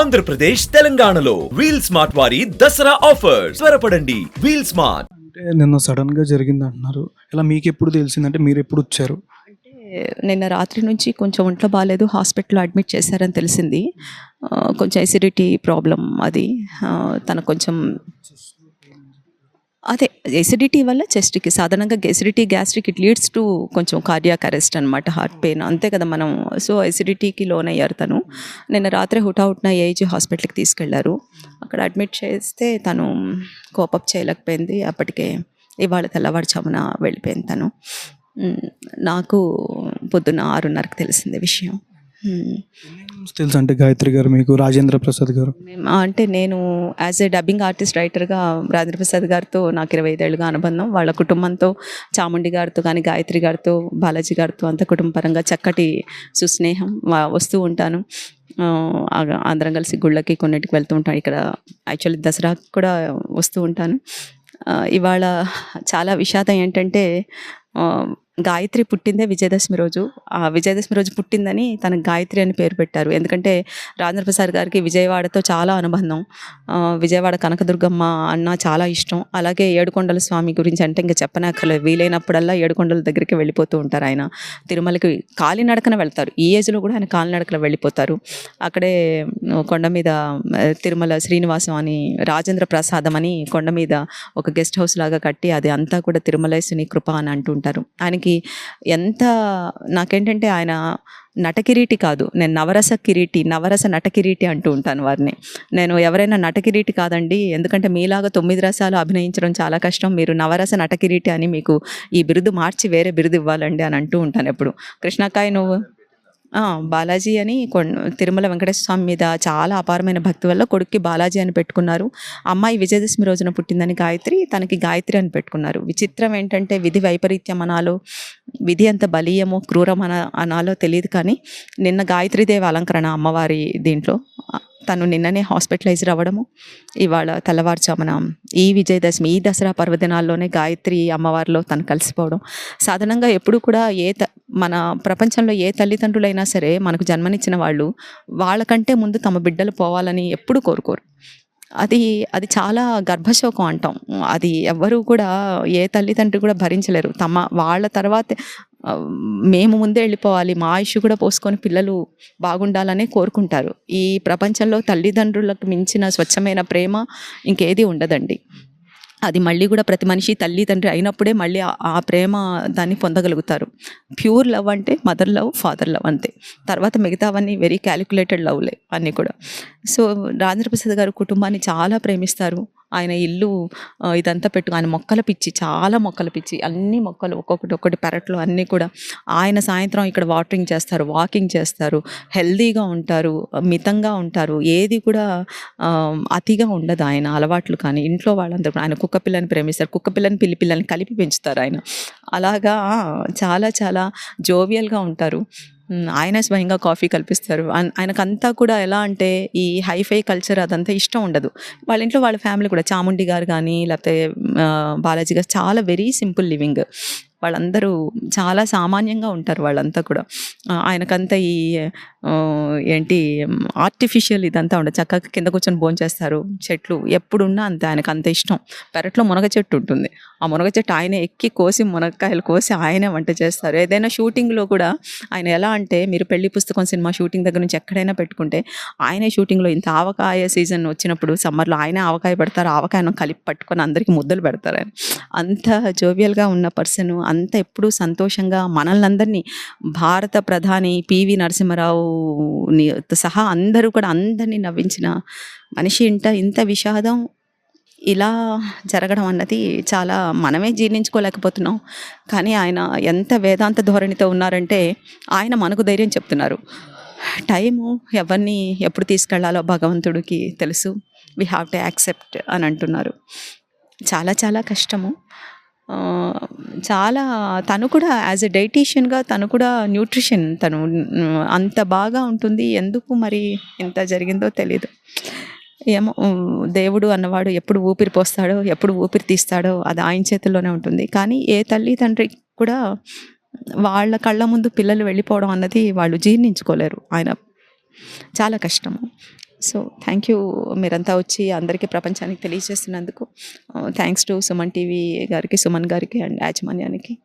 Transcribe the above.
ఆంధ్రప్రదేశ్ తెలంగాణలో. Wheel smart వారి Dasara offer త్వరపడండి. Wheel smart. అంటే నిన్న సడన్గా జరిగింది అంటున్నారు ఇలా మీకు ఎప్పుడు తెలిసిందంటే మీరు ఎప్పుడు వచ్చారు? అంటే నిన్న రాత్రి నుంచి కొంచెం ఒంట్లో బాగాలేదు హాస్పిటల్లో అడ్మిట్ చేశారని తెలిసింది. కొంచెం ఎసిడిటీ ప్రాబ్లం అది. ఆ, తనకు కొంచెం అదే ఎసిడిటీ వల్ల చెస్ట్కి సాధారణంగా acidity gastric it leads to కొంచెం కార్డియాక్ అరెస్ట్ అనమాట హార్ట్ పెయిన్ అంతే కదా మనం. సో ఎసిడిటీకి లోన్ అయ్యారు తను. నిన్న రాత్రి హుటాహుట్న ఏజీ హాస్పిటల్కి తీసుకెళ్ళారు. అక్కడ అడ్మిట్ చేస్తే తను కోపప్ చేయలేకపోయింది. అప్పటికే ఇవాళ తెల్లవారుజామున వెళ్ళిపోయింది తను. నాకు పొద్దున్న ఆరున్నరకు తెలిసింది విషయం. తెలుసు అంటే గాయత్రి గారు మీకు రాజేంద్ర ప్రసాద్ గారు? అంటే నేను యాజ్ ఏ డబ్బింగ్ ఆర్టిస్ట్ రైటర్గా రాజేంద్ర ప్రసాద్ గారితో నాకు ఇరవై ఐదేళ్ళుగా అనుబంధం. వాళ్ళ కుటుంబంతో చాముండి గారితో కానీ గాయత్రి గారితో బాలాజీ గారితో అంత కుటుంబపరంగా చక్కటి సుస్నేహం వస్తూ ఉంటాను. అందరం కలిసి గుళ్ళకి కొన్నిటికి వెళ్తూ ఉంటాను ఇక్కడ యాక్చువల్లీ దసరాకి కూడా వస్తూ ఉంటాను. ఇవాళ చాలా విషాదం ఏంటంటే గాయత్రి పుట్టిందే విజయదశమి రోజు. ఆ విజయదశమి రోజు పుట్టిందని తనకు గాయత్రి అని పేరు పెట్టారు. ఎందుకంటే రాజేంద్ర ప్రసాద్ గారికి విజయవాడతో చాలా అనుబంధం. విజయవాడ కనకదుర్గమ్మ అన్న చాలా ఇష్టం. అలాగే ఏడుకొండల స్వామి గురించి అంటే ఇంకా చెప్పనక్కర్లేదు. వీలైనప్పుడల్లా ఏడుకొండల దగ్గరికి వెళ్ళిపోతూ ఉంటారు ఆయన. తిరుమలకి కాలినడకన వెళ్తారు. ఈ ఏజ్లో కూడా ఆయన కాలినడకన వెళ్ళిపోతారు. అక్కడే కొండ మీద తిరుమల శ్రీనివాసం అని రాజేంద్ర ప్రసాదం అని కొండ మీద ఒక గెస్ట్ హౌస్ లాగా కట్టి అది అంతా కూడా తిరుమలేశుని కృప అని అంటుంటారు. ఆయనకి ఎంత నాకేంటంటే ఆయన నటకిరీటి కాదు. నేను నవరస కిరీటి నవరస నటకిరీటి అంటూ ఉంటాను వారిని. నేను ఎవరైనా నటకిరీటి కాదండి. ఎందుకంటే మీలాగా తొమ్మిది రసాలు అభినయించడం చాలా కష్టం. మీరు నవరస నటకిరీటి అని మీకు ఈ బిరుదు మార్చి వేరే బిరుదు ఇవ్వాలండి అని అంటూ ఉంటాను ఎప్పుడు. కృష్ణకాయ నువ్వు? బాలాజీ అని తిరుమల వెంకటేశ్వర స్వామి మీద చాలా అపారమైన భక్తి వల్ల కొడుక్కి బాలాజీ అని పెట్టుకున్నారు. అమ్మాయి విజయదశమి రోజున పుట్టిందని గాయత్రి తనకి గాయత్రి అని పెట్టుకున్నారు. విచిత్రం ఏంటంటే విధి వైపరీత్యం అనాలో విధి ఎంత బలీయమో క్రూరం అన అనాలో తెలియదు కానీ నిన్న గాయత్రీదేవి అలంకరణ అమ్మవారి దీంట్లో తను నిన్ననే హాస్పిటలైజ్ అవ్వడము ఇవాళ తెల్లవారుజామున ఈ విజయదశమి ఈ దసరా పర్వదినాల్లోనే గాయత్రి అమ్మవారిలో తను కలిసిపోవడం. సాధారణంగా ఎప్పుడు కూడా ఏ మన ప్రపంచంలో ఏ తల్లిదండ్రులైనా సరే మనకు జన్మనిచ్చిన వాళ్ళు వాళ్ళకంటే ముందు తమ బిడ్డలు పోవాలని ఎప్పుడు కోరుకోరు. అది అది చాలా గర్భశోకం అంటాం. అది ఎవ్వరూ కూడా ఏ తల్లిదండ్రి కూడా భరించలేరు. తమ వాళ్ళ తర్వాత మేము ముందే వెళ్ళిపోవాలి మా ఆయుష్ కూడా పోసుకొని పిల్లలు బాగుండాలనే కోరుకుంటారు. ఈ ప్రపంచంలో తల్లిదండ్రులకు మించిన స్వచ్ఛమైన ప్రేమ ఇంకేది ఉండదండి. అది మళ్ళీ కూడా ప్రతి మనిషి తల్లి తండ్రి అయినప్పుడే మళ్ళీ ఆ- ప్రేమ దాన్ని పొందగలుగుతారు. ప్యూర్ లవ్ అంటే మదర్ లవ్ ఫాదర్ లవ్ అంతే. తర్వాత మిగతావన్నీ వెరీ క్యాలిక్యులేటెడ్ లవ్లే అన్నీ కూడా. సో రాజేంద్ర ప్రసాద్ గారు కుటుంబాన్ని చాలా ప్రేమిస్తారు. ఆయన ఇల్లు ఇదంతా పెట్టు ఆయన మొక్కల పిచ్చి చాలా మొక్కల పిచ్చి అన్ని మొక్కలు ఒక్కొక్కటి ఒక్కటి పెరట్లో అన్నీ కూడా. ఆయన సాయంత్రం ఇక్కడ వాటరింగ్ చేస్తారు వాకింగ్ చేస్తారు హెల్దీగా ఉంటారు మితంగా ఉంటారు ఏది కూడా అతిగా ఉండదు ఆయన అలవాట్లు కానీ. ఇంట్లో వాళ్ళందరూ ఆయన కుక్క పిల్లని ప్రేమిస్తారు కుక్క పిల్లని పిల్లి పిల్లని కలిపి పెంచుతారు ఆయన. అలాగా చాలా చాలా జోవియల్గా ఉంటారు. ఆయన స్వయంగా కాఫీ కల్పిస్తారు. ఆయనకంతా కూడా ఎలా అంటే ఈ హైఫై కల్చర్ అదంతా ఇష్టం ఉండదు. వాళ్ళ ఇంట్లో వాళ్ళ ఫ్యామిలీ కూడా చాముండి గారు కానీ లేకపోతే బాలాజీ గారు చాలా వెరీ సింపుల్ లివింగ్. వాళ్ళందరూ చాలా సామాన్యంగా ఉంటారు వాళ్ళంతా కూడా. ఆయనకంతా ఈ ఏంటి ఆర్టిఫిషియల్ ఇదంతా ఉండదు. చక్కగా కింద కూర్చొని భోంచేస్తారు చెట్లు ఎప్పుడున్నా అంతే ఆయనకు అంత ఇష్టం. పెరట్లో మునగ చెట్టు ఉంటుంది. ఆ మునగ చెట్టు ఆయన ఎక్కి కోసి మునక్కాయలు కోసి ఆయనే వంట చేస్తారు. ఏదైనా షూటింగ్లో కూడా ఆయన ఎలా అంటే మీరు పెళ్ళి పుస్తకం సినిమా షూటింగ్ దగ్గర నుంచి ఎక్కడైనా పెట్టుకుంటే ఆయనే షూటింగ్లో ఇంత ఆవకాయ సీజన్ వచ్చినప్పుడు సమ్మర్లో ఆయనే ఆవకాయ పెడతారు. ఆవకాయను కలిపి పట్టుకొని అందరికీ ముద్దలు పెడతారు. ఆయన అంత జోవియల్గా ఉన్న పర్సన్ అంత ఎప్పుడూ సంతోషంగా మనల్ని అందరినీ భారత ప్రధాని పివి నరసింహరావు సహా అందరూ కూడా అందరినీ నవ్వించిన మనిషి ఇంట ఇంత విషాదం ఇలా జరగడం అన్నది చాలా మనమే జీర్ణించుకోలేకపోతున్నాం. కానీ ఆయన ఎంత వేదాంత ధోరణితో ఉన్నారంటే ఆయన మనకు ధైర్యం చెప్తున్నారు. టైము ఎవరిని ఎప్పుడు తీసుకెళ్ళాలో భగవంతుడికి తెలుసు. వీ హ్యావ్ టు యాక్సెప్ట్ అని అంటున్నారు. చాలా చాలా కష్టము. చాలా తను కూడా యాజ్ ఎ డైటీషియన్గా తను కూడా న్యూట్రిషన్ తను అంత బాగా ఉంటుంది. ఎందుకు మరి ఎంత జరిగిందో తెలియదు ఏమో దేవుడు అన్నవాడు ఎప్పుడు ఊపిరి పోస్తాడో ఎప్పుడు ఊపిరి తీస్తాడో అది ఆయన చేతుల్లోనే ఉంటుంది. కానీ ఏ తల్లి తండ్రి కూడా వాళ్ళ కళ్ళ ముందు పిల్లలు వెళ్ళిపోవడం అన్నది వాళ్ళు జీర్ణించుకోలేరు. ఆయన చాలా కష్టము. సో థ్యాంక్ యూ మీరంతా వచ్చి అందరికీ ప్రపంచానికి తెలియజేస్తున్నందుకు. Uh, thanks to Suman TV గారికి సుమన్ గారికి అండ్ యాజమాన్యానికి.